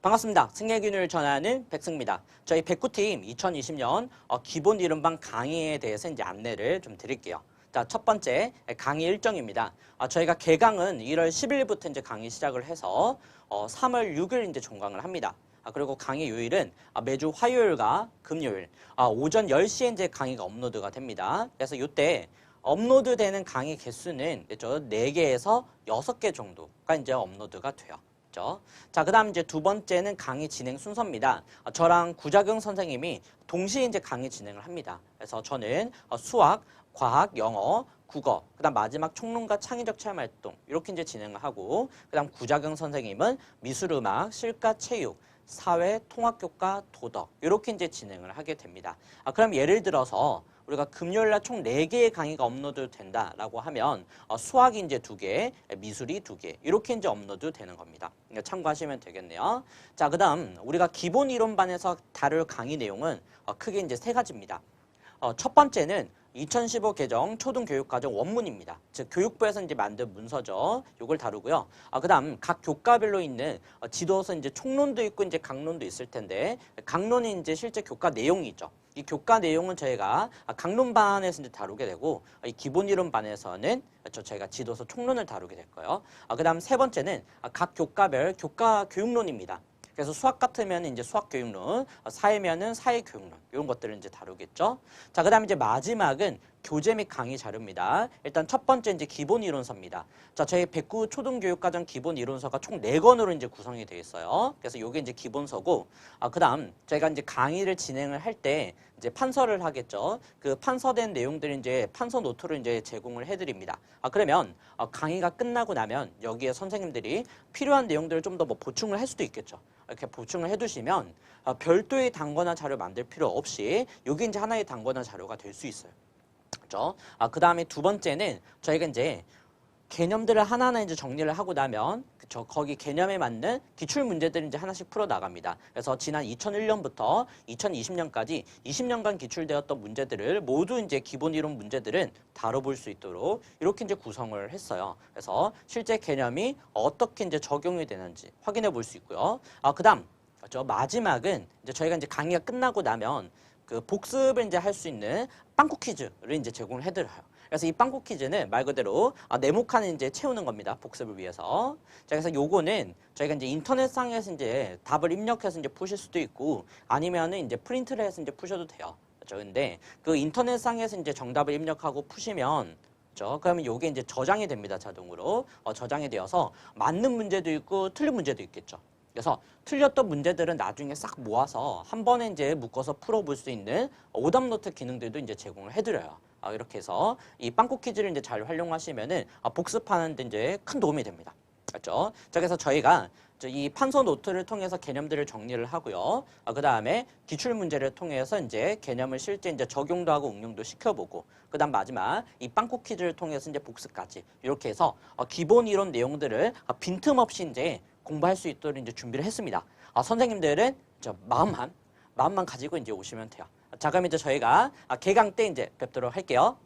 반갑습니다. 승객균을 전하는 백승입니다. 저희 백구팀 2020년 어, 기본 이름방 강의에 대해서 이제 안내를 좀 드릴게요. 자, 첫 번째 강의 일정입니다. 아, 저희가 개강은 1월 10일부터 이제 강의 시작을 해서 어, 3월 6일 이제 종강을 합니다. 아, 그리고 강의 요일은 아, 매주 화요일과 금요일 아, 오전 10시에 이제 강의가 업로드가 됩니다. 그래서 이때 업로드 되는 강의 개수는 저 4개에서 6개 정도가 이제 업로드가 돼요. 그죠? 자, 그 다음 이제 두 번째는 강의 진행 순서입니다. 어, 저랑 구자경 선생님이 동시에 이제 강의 진행을 합니다. 그래서 저는 어, 수학, 과학, 영어, 국어, 그 다음 마지막 총론과 창의적 체험 활동, 이렇게 이제 진행을 하고, 그 다음 구자경 선생님은 미술, 음악, 실과, 체육, 사회, 통합교과, 도덕, 이렇게 이제 진행을 하게 됩니다. 아, 그럼 예를 들어서 우리가 금요일 날총 4개의 강의가 업로드 된다라고 하면 어, 수학이 이제 2개, 미술이 2개 이렇게 이제 업로드 되는 겁니다. 그러니까 참고하시면 되겠네요. 자, 그 다음 우리가 기본 이론반에서 다룰 강의 내용은 어, 크게 이제 세 가지입니다. 어, 첫 번째는 2015 개정 초등교육과정 원문입니다. 즉 교육부에서 이제 만든 문서죠. 요걸 다루고요. 아, 그다음 각 교과별로 있는 어, 지도서 이제 총론도 있고 이제 강론도 있을 텐데 강론이 이제 실제 교과 내용이죠. 이 교과 내용은 저희가 아, 강론반에서 이제 다루게 되고 아, 이 기본 이론반에서는 저 저희가 지도서 총론을 다루게 될 거예요. 아, 그다음 세 번째는 아, 각 교과별 교과 교육론입니다. 그래서 수학 같으면 이제 수학 교육론, 어, 사회면은 사회 교육론 이런 것들을 이제 다루겠죠. 자, 그다음에 이제 마지막은 교재 및 강의 자료입니다. 일단 첫 번째 이제 기본 이론서입니다. 자, 저희 백구 초등교육과정 기본 이론서가 총 네 권으로 이제 구성이 되어 있어요. 그래서 요게 이제 기본서고, 아, 그다음 저희가 이제 강의를 진행을 할 때 이제 판서를 하겠죠. 그 판서된 내용들을 이제 판서 노트를 이제 제공을 해 드립니다. 아, 그러면 어, 강의가 끝나고 나면 여기에 선생님들이 필요한 내용들을 좀 더 뭐 보충을 할 수도 있겠죠. 이렇게 보충을 해 두시면 어, 별도의 단거나 자료 만들 필요 없이 여기 이제 하나의 단거나 자료가 될 수 있어요. 그죠? 아, 그 다음에 두 번째는 저희가 이제 개념들을 하나하나 이제 정리를 하고 나면 그쵸 거기 개념에 맞는 기출 문제들을 이제 하나씩 풀어 나갑니다. 그래서 지난 2001년부터 2020년까지 20년간 기출되었던 문제들을 모두 이제 기본 이론 문제들은 다뤄볼 수 있도록 이렇게 이제 구성을 했어요. 그래서 실제 개념이 어떻게 이제 적용이 되는지 확인해 볼 수 있고요. 아 그다음 저 마지막은 이제 저희가 이제 강의가 끝나고 나면 그 복습을 이제 할 수 있는 빵꾸 퀴즈를 이제 제공을 해드려요. 그래서 이 빵꾸 퀴즈는 말 그대로 아, 네모칸을 이제 채우는 겁니다. 복습을 위해서. 자, 그래서 요거는 저희가 이제 인터넷상에서 이제 답을 입력해서 이제 푸실 수도 있고 아니면은 이제 프린트를 해서 이제 푸셔도 돼요. 그렇죠? 근데 그 인터넷상에서 이제 정답을 입력하고 푸시면 그렇죠? 그러면 요게 이제 저장이 됩니다. 자동으로. 어, 저장이 되어서 맞는 문제도 있고 틀린 문제도 있겠죠. 그래서 틀렸던 문제들은 나중에 싹 모아서 한 번에 이제 묶어서 풀어볼 수 있는 오답 노트 기능들도 이제 제공을 해드려요. 아, 이렇게 해서 이 빵꾸 퀴즈를 이제 잘 활용하시면은 아, 복습하는 데 이제 큰 도움이 됩니다. 맞죠? 자, 그래서 저희가 저이 판서 노트를 통해서 개념들을 정리를 하고요. 아, 그 다음에 기출 문제를 통해서 이제 개념을 실제 이제 적용도 하고 응용도 시켜보고, 그 다음 마지막 이 빵꾸 퀴즈를 통해서 이제 복습까지 이렇게 해서 어, 기본 이론 내용들을 아, 빈틈없이 이제 공부할 수 있도록 이제 준비를 했습니다. 아, 선생님들은 저 마음만 마음만 가지고 이제 오시면 돼요. 자, 그럼 이제 저희가 아, 개강 때 이제 뵙도록 할게요.